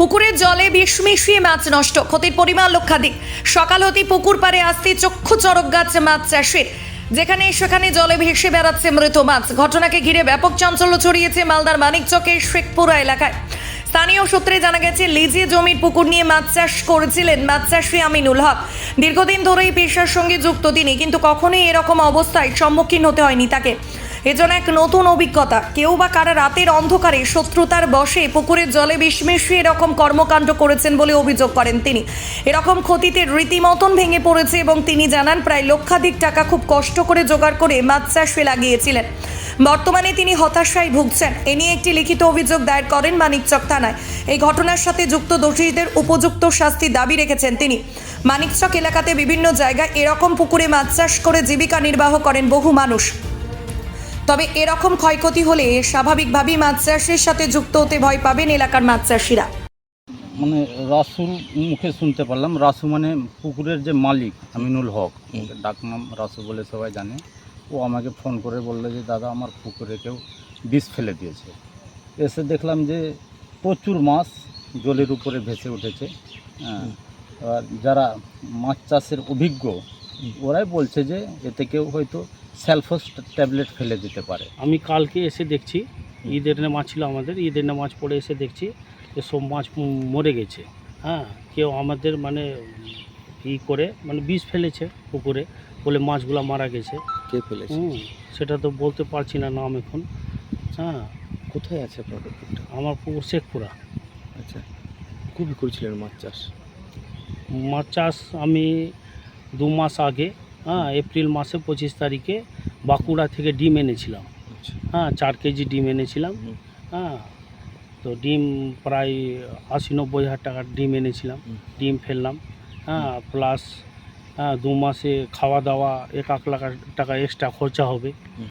পুকুরের জলে বিষ মিশিয়ে মাছ নষ্ট, ক্ষতির পরিমাণ লক্ষাধিক। সকাল হতেই পুকুর পাড়ে আসতে চক্ষু চরক গাছ মাছ চাষের। যেখানে সেখানে জলে ভেসে বেড়াচ্ছে মৃত মাছ। ঘটনাকে ঘিরে ব্যাপক চাঞ্চল্য ছড়িয়েছে মালদার মানিকচকের শেখপুরা এলাকায়। স্থানীয় সূত্রে জানা গেছে, লিজে জমির পুকুর নিয়ে মাছ চাষ করেছিলেন মাছ চাষী আমিনুল হক। দীর্ঘদিন ধরেই পেশার সঙ্গে যুক্ত তিনি, কিন্তু কখনোই এরকম অবস্থায় সম্মুখীন হতে হয়নি তাকে। এজন্য এক নতুন অভিজ্ঞতা। কেউ বা কারা রাতের অন্ধকারে শত্রুতার বসে পুকুরের জলে বিষমিশিয়ে এরকম কর্মকাণ্ড করেছেন বলে অভিযোগ করেন তিনি। এরকম ক্ষতিতে রীতিমতন ভেঙে পড়েছে এবং তিনি জানান প্রায় লক্ষাধিক টাকা খুব কষ্ট করে জোগাড় করে মাছ চাষে লাগিয়েছিলেন। বর্তমানে তিনি হতাশায় ভুগছেন। এ নিয়ে একটি লিখিত অভিযোগ দায়ের করেন মানিকচক থানায়। এই ঘটনার সাথে যুক্ত দোষীদের উপযুক্ত শাস্তি দাবি রেখেছেন তিনি। মানিকচক এলাকাতে বিভিন্ন জায়গায় এরকম পুকুরে মাছ চাষ করে জীবিকা নির্বাহ করেন বহু মানুষ। তবে এরকম ক্ষয়ক্ষতি হলে স্বাভাবিকভাবেই মাছ চাষের সাথে যুক্ত হতে ভয় পাবেন এলাকার মাছ চাষিরা মানে রাসুর মুখে শুনতে পারলাম। রাসু মানে পুকুরের যে মালিক আমিনুল হক। ডাকনাম রাসু বলে সবাই জানে। ও আমাকে ফোন করে বলল যে দাদা আমার পুকুরে কেউ বিষ ফেলে দিয়েছে। এসে দেখলাম যে প্রচুর মাছ জলের উপরে ভেসে উঠেছে। হ্যাঁ। আর যারা মাছ চাষের অভিজ্ঞ ওরাই বলছে যে এতে কেউ হয়তো স্যালফোস ট্যাবলেট ফেলে দিতে পারে। আমি কালকে এসে দেখছি ঈদের না মাছ ছিল আমাদের ঈদের না মাছ পড়ে এসে দেখছি যে সব মাছ মরে গেছে। হ্যাঁ কেউ আমাদের মানে ই করে মানে বিষ ফেলেছে পুকুরে বলে মাছগুলো মারা গেছে। কে ফেলেছে? হুম সেটা তো বলতে পারছি না নাম এখন। হ্যাঁ কোথায় আছে আপনার পুকুরটা? আমার পুকুর শেখপুরা। আচ্ছা খুবই করেছিলেন মাছ চাষ। মাছ চাষ আমি দু মাস আগে হ্যাঁ এপ্রিল মাসে পঁচিশ তারিখে বাঁকুড়া থেকে ডিম এনেছিলাম। আচ্ছা। হ্যাঁ চার কেজি ডিম এনেছিলাম। হ্যাঁ তো ডিম প্রায় আশি নব্বই হাজার টাকার ডিম এনেছিলাম। ডিম ফেললাম। হ্যাঁ প্লাস হ্যাঁ দু মাসে খাওয়া দাওয়া এক এক লাখ টাকা এক্সট্রা খরচা হবে।